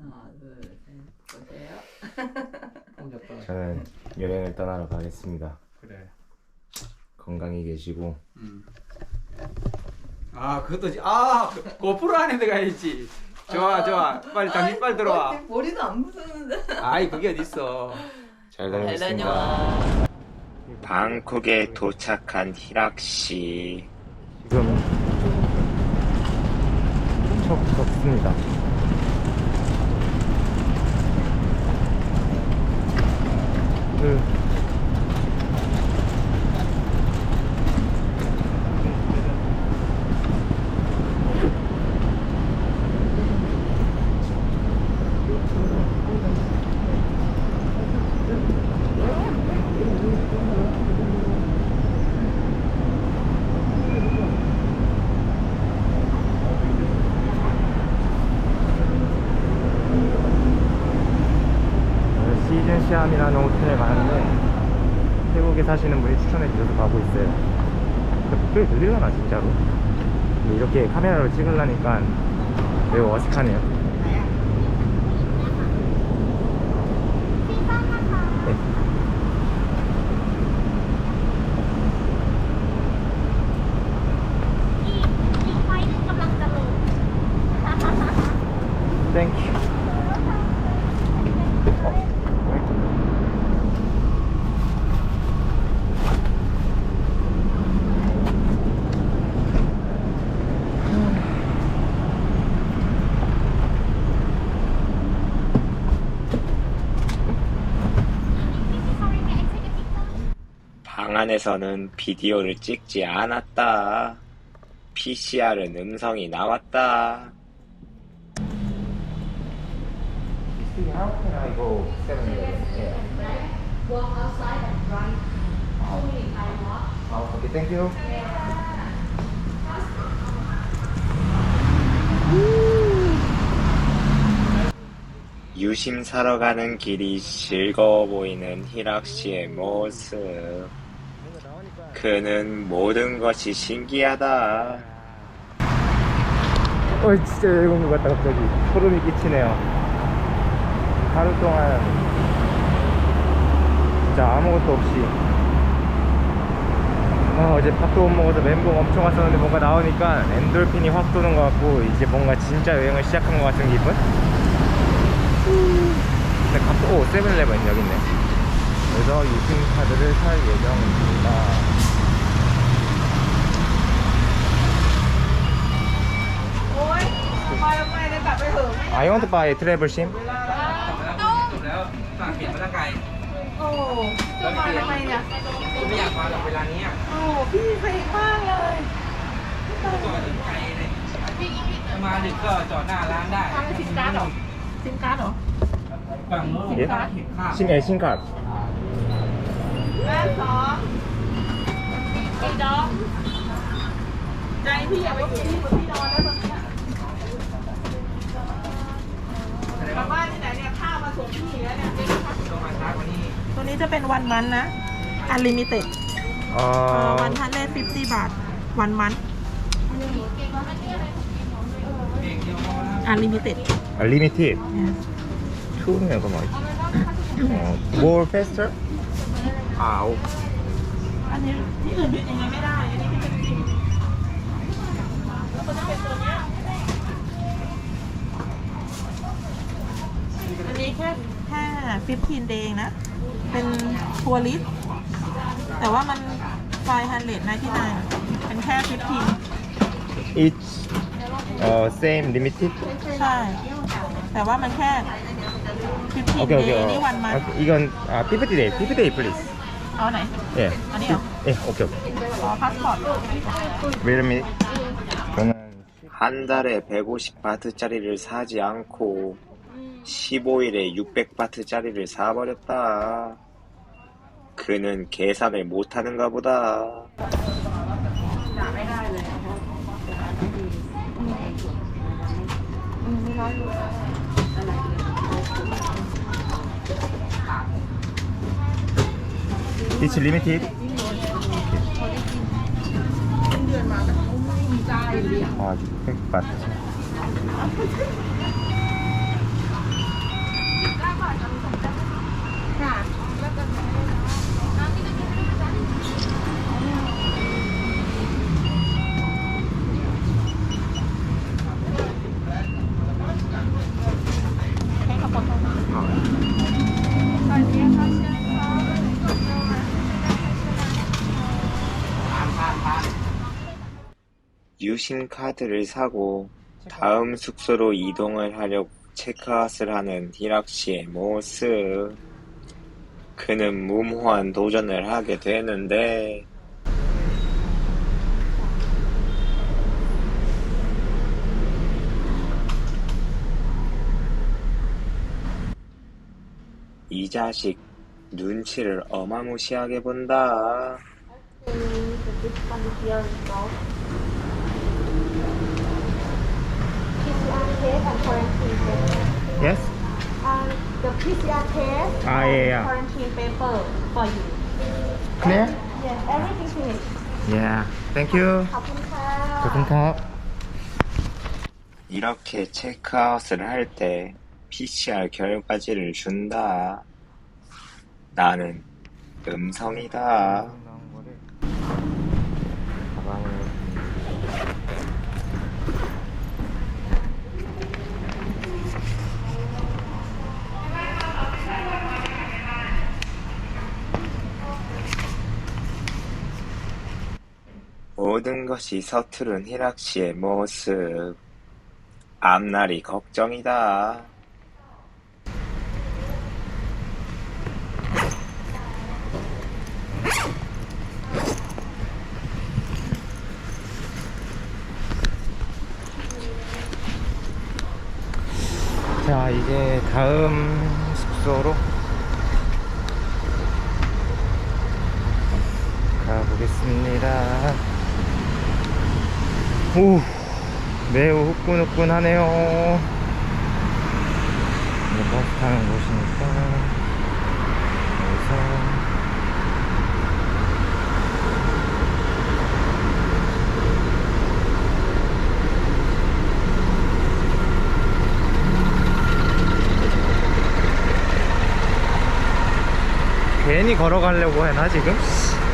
하나, 둘, 셋. 보세요. 저는 여행을 떠나러 가겠습니다. 그래. 건강히 계시고 음. 아 그것도 지- 아 그- 고프로 안에 들어가야지. 좋아 좋아. 빨리 당신 빨리 들어와. 어, 머리도 안 부수는데. 아이 그게 어딨어. 잘 잘 다녀오겠습니다. 방콕에 도착한 희락 씨. 지금 척 덥습니다. 그 시즌 시암이라는 호텔에 가는데 태국에 사시는 분이 추천해 주셔서 가고 있어요. 목소리 들리려나 진짜로? 이렇게 카메라로 찍으려니까 매우 어색하네요. 네. 땡큐. 방 안에서는 비디오를 찍지 않았다. PCR은 음성이 나왔다. How can I go 7-Eleven? Walk outside and drive only I walk. Oh, okay, thank you. 유심 사러 가는 길이 즐거워 보이는 희락 씨의 모습. 그는 모든 것이 신기하다. 어, 진짜 여행 온것 같다, 갑자기. 소름이 끼치네요. 하루 동안 진짜 아무것도 없이 아, 어제 밥도 못 먹어서 멘붕 엄청 왔었는데 뭔가 나오니까 엔돌핀이 확 도는 것 같고 이제 뭔가 진짜 여행을 시작한 것 같은 기분? 근데 갑자기 오 세븐일레븐 여기 있네 그래서 유심카드를 살 예정입니다 I want to buy travel sim. แล้วฝากเปลี่ยนมาตั้งไกลโอ้จะมาทำไมเนี่ยไม่อยากมาหรอกเวลานี้โอ้พี่เซ็งมากเลยจอดถึงไกลเลยมาดึกก็จอดหน้าร้านได้ซิมการ์ดหรอซิมการ์ดหรอฝั่งโน้นซิมเอซิมการ์ดแม่สไอ้ดอมใจพี่อยากไปนที่พี่ดอนแล้ว กลับบ้านที่ไหนเนี่ยข้าวมาส่งพี่แล้วเนี่ย ต้องมาช้ากว่านี้ ตัวนี้จะเป็นวันมันนะ อันลิมิเต็ด 어... วันทันเลฟิฟตี้บาท วันมัน เองเดียวพอแล้ว อันลิมิเต็ด Unlimited 투는 이거 뭐지? 어, more faster? 아우 อันนี้ที่อื่นเป็นยังไงไม่ได้ อันนี้ 15 day เองนะ เป็นทัวริสแต่ว่ามันไฟฮันเลดไนที่นเป็นแค่ 15 It's uh, same limited? ใช่ แต่ว่ามันแค่ 15 오케이 day 오케이 นี่วันมัน 어, 이건 아, 50 day, 50 day pleaseเอาไหน 예. 아니요. 예, 오케이 오케이 ขอพาสปอร์ต Wait a minute 저는 한 달에 150바트짜리를 사지 않고 15일에 600바트짜리를 사버렸다 그는 계산을 못하는가 보다 It's limited? 아, 600바트. 유심 카드를 사고 다음 숙소로 이동을 하려고 체크아웃을 하는 히락 씨의 모습. 그는 무모한 도전을 하게 되는데 이 자식 눈치를 어마무시하게 본다. PCR test and quarantine paper. Yes. Uh, the PCR test. Ah, and yeah, yeah. Quarantine paper for you. Clear? Yes, everything finished. Yeah. Thank you. 감사합니다. 이렇게 체크아웃을 할 때 PCR 결과지를 준다. 나는 음성이다. 모든 것이 서투른 히락 씨의 모습. 앞날이 걱정이다. 자, 이제 다음 숙소로 가보겠습니다. 오, 매우 후끈후끈하네요. 버스 타는 곳이니까 여기서 괜히 걸어가려고 해나 지금?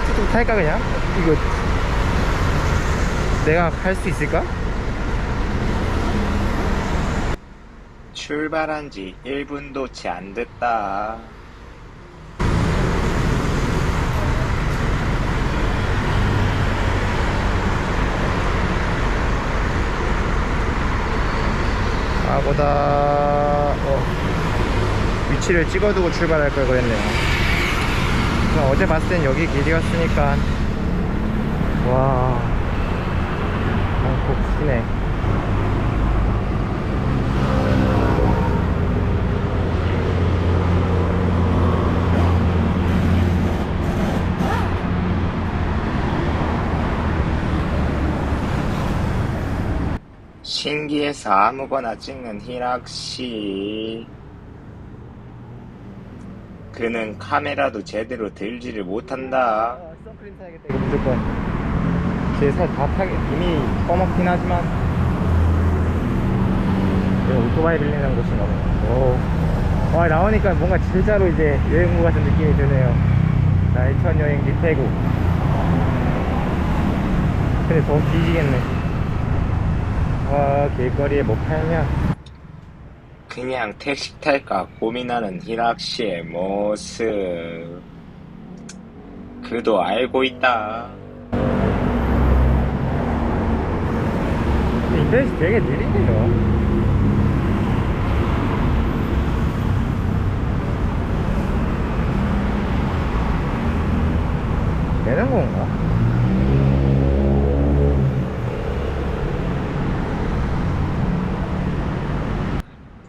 툭툭 탈까 그냥? 이거 내가 할수 있을까? 출발한 지 1분도 채 안 됐다. 아보다 어, 위치를 찍어두고 출발할 걸 그랬네요. 어제 봤을 땐 여기 길이었으니까 와 한국 시내 신기해서 아무거나 찍는 희락씨 그는 카메라도 제대로 들지를 못한다. 선크림 사야겠다. 무조건. 제살다 타게 이미 꺼먹긴 하지만. 오토바이 빌리는 곳인가 보네. 오. 와 나오니까 뭔가 진짜로 이제 여행구 같은 느낌이 드네요. 첫 여행지 태국. 근데 더 뒤지겠네. 와 길거리에 뭐 팔냐? 그냥 택시 탈까 고민하는 희락 씨의 모습. 그도 알고 있다. 인터넷이 되게 느리네요. 되는 건가?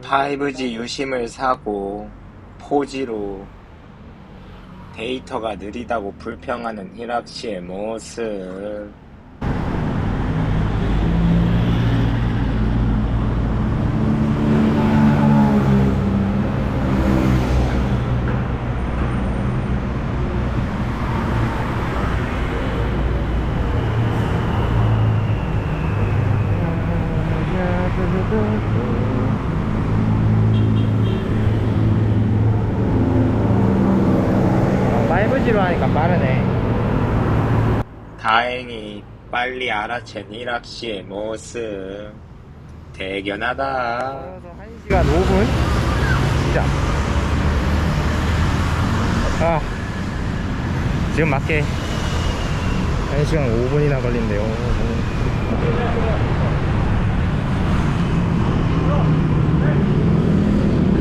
파이브 g 유심을 사고 4G로 데이터가 느리다고 불평하는 희락 씨의 모습. 어, 5G로 하니까 빠르네. 다행히 빨리 알아챈 씨의 모습. 대견하다. 1시간 5분? 진짜. 아, 지금 맞게 1시간 5분이나 걸린대요.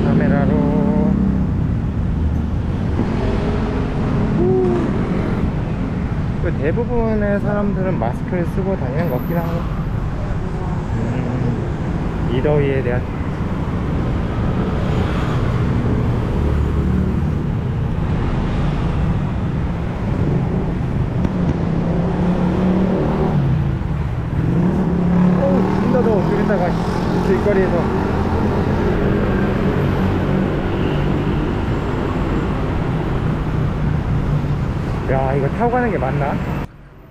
카메라로. 그 대부분의 사람들은 마스크를 쓰고 다니는 것 같긴 하고. 음, 이 더위에 대한 어우 진짜 더워 여기다가 길거리에서 야 이거 타고 가는 게 맞나?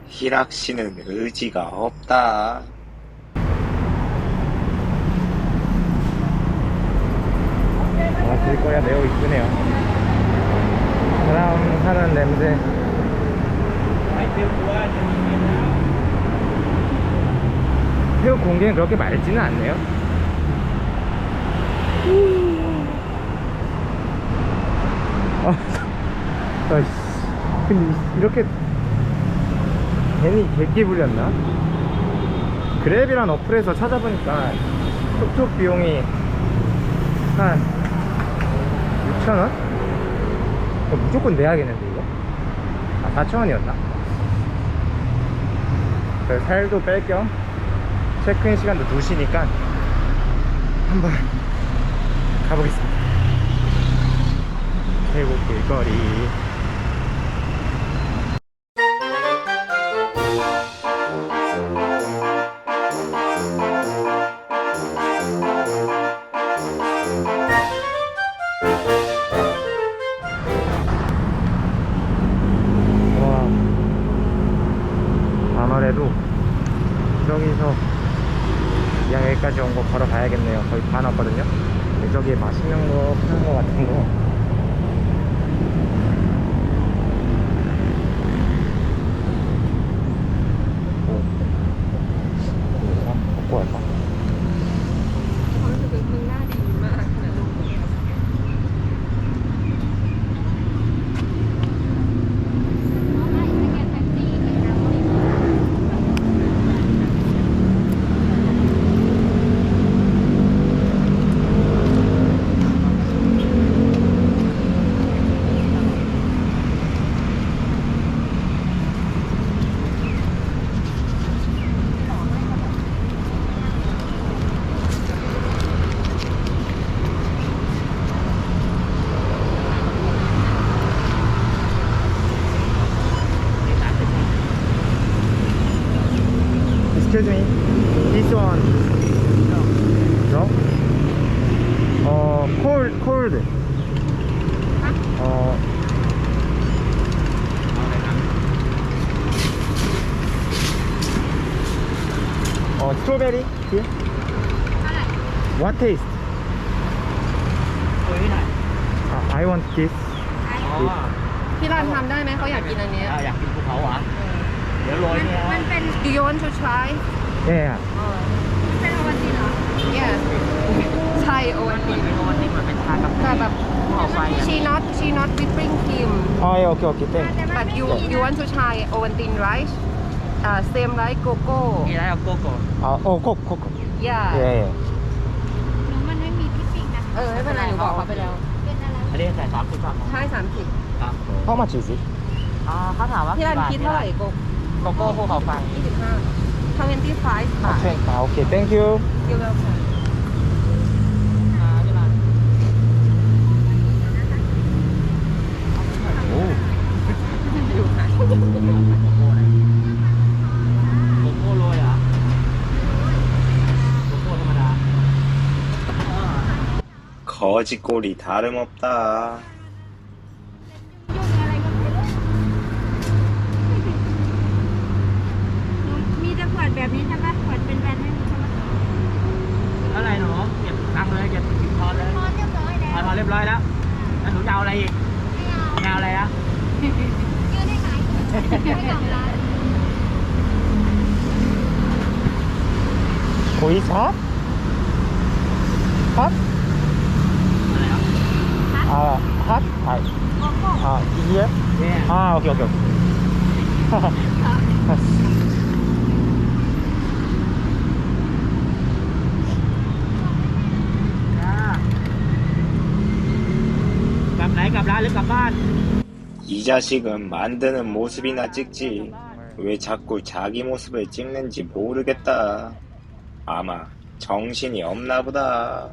희락 씨는 의지가 없다. 아 길거리가 매우 이쁘네요. 사람 사는 냄새. 새우 공기는 그렇게 맑지는 않네요. 아, 아이씨 근데 이- 이렇게 괜히 객기 부렸나? 그랩이란 어플에서 찾아보니까 톡톡 비용이 한 6,000원? 어, 무조건 내야겠는데 이거? 아 4,000원이었나? 살도 뺄 겸 체크인 시간도 2시니까 한번 가보겠습니다 태국 길거리 Excuse me. This one. No? 어, cold, cold. 어, 어, 스트로베리? Here? What taste? 아, I want this. Yeah. Yes. Thai Ovaltine. วันนี้เหมือนเป็นชากับแต่แบบ หอไฟอะ she not she not whipping cream Oh, yeah, okay, okay, thanks. but you you want to try Ovaltine right uh, same like coco มีอะไรเอาโกโก้ Uh, กโกโก้ Coke. yeah Yeah, yeah. มันไม่มีพิปิกนะเออไม่เป็นไรหนูบอกเขาไปแล้วเอะไรอันนี้จ่สามสิบบาทใช่สามสิบครับเม How much is อ่าเขาถามว่าพี่รันคิดเท่าไหร่โกโกโก้ภูเขาไฟ ยี่สิบห้า 25 baht. Okay, ah, okay. Thank you. You're welcome. 거지꼴이 다름없다. ร้อยแล้แล้วหนูจะเอาอะไรอีกไม่เอาอะไรอะคุยช็อปช็อปอะไรครับอ่าฮัทอโกโก้อ่าเยอะอ่าโอเคโอเคโอเค ลับร้านหรือกลับบ้าน 이 자식은 만드는 모습이나 찍지. 왜 자꾸 자기 모습을 찍는지 모르겠다. 아마 정신이 없나 보다.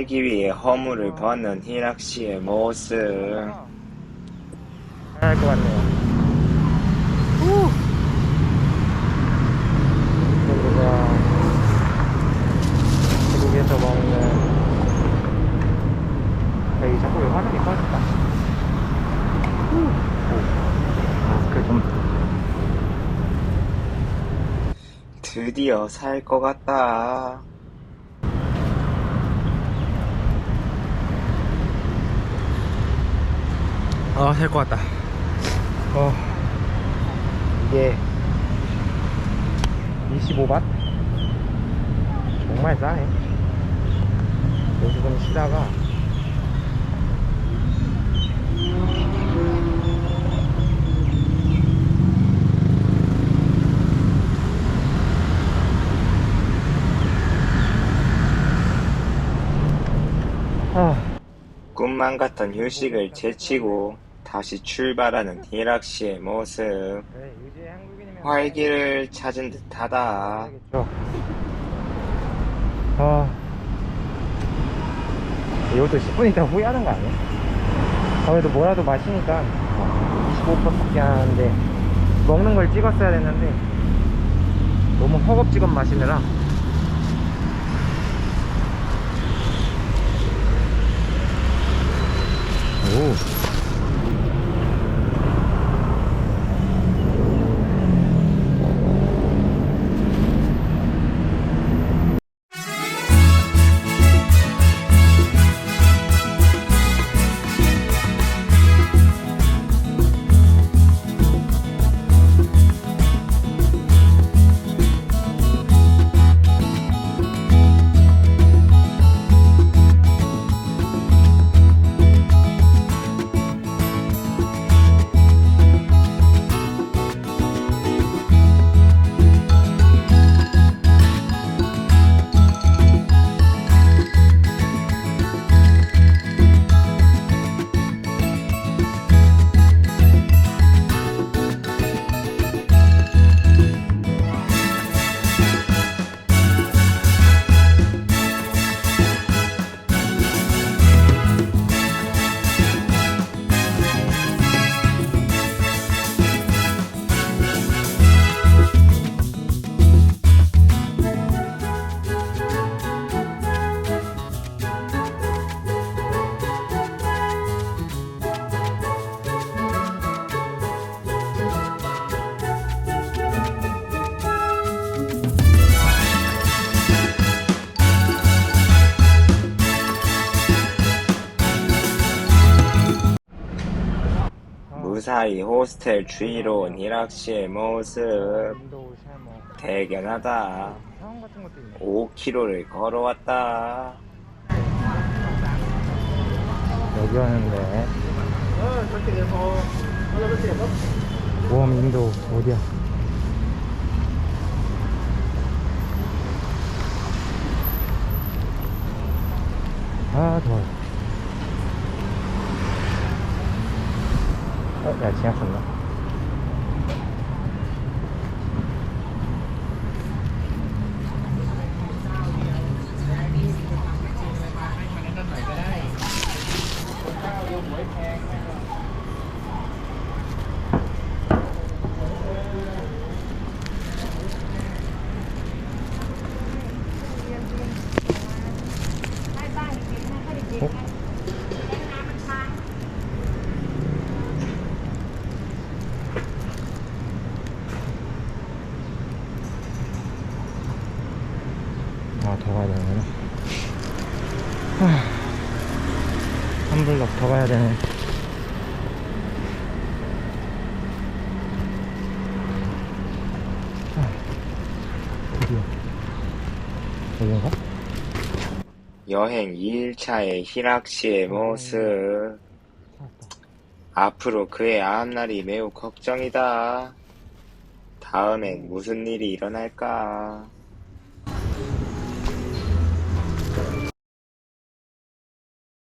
살기 위해 허물을 벗는 희락 씨의 모습. 잘할 것 같네요 우. 우리가 태국에서 먹는 여기 자꾸 왜 화면이 꺼질까? 우. 오. 마스크 좀 드디어 살 것 같다. 아, 살것 같다. 어, 이게 25밭? 정말. 여기서 좀 쉬다가 아, 꿈만 같던 휴식을 제치고 다시 출발하는 희락 씨의 모습. 활기를 찾은 듯하다. 아, 이것도 10분 있다 후회하는 거 아니야? 아무래도 뭐라도 마시니까 25%밖에 안 하는데 먹는 걸 찍었어야 됐는데 너무 허겁지겁 마시느라 오. 사히 호스텔 주위로 온 희락 씨의 모습. 대견하다. 사원 같은 것도 있네 5km를 걸어왔다. 여기 왔는데. 웜 윈도우 어디야 아 좋아 요 어? 야지 더 가야 되네. 한 블럭 더 가야 되네. 아, 드디어. 여긴가? 여행 2일차의 히락시의 모습. 찾았다. 앞으로 그의 앞날이 매우 걱정이다. 다음엔 무슨 일이 일어날까?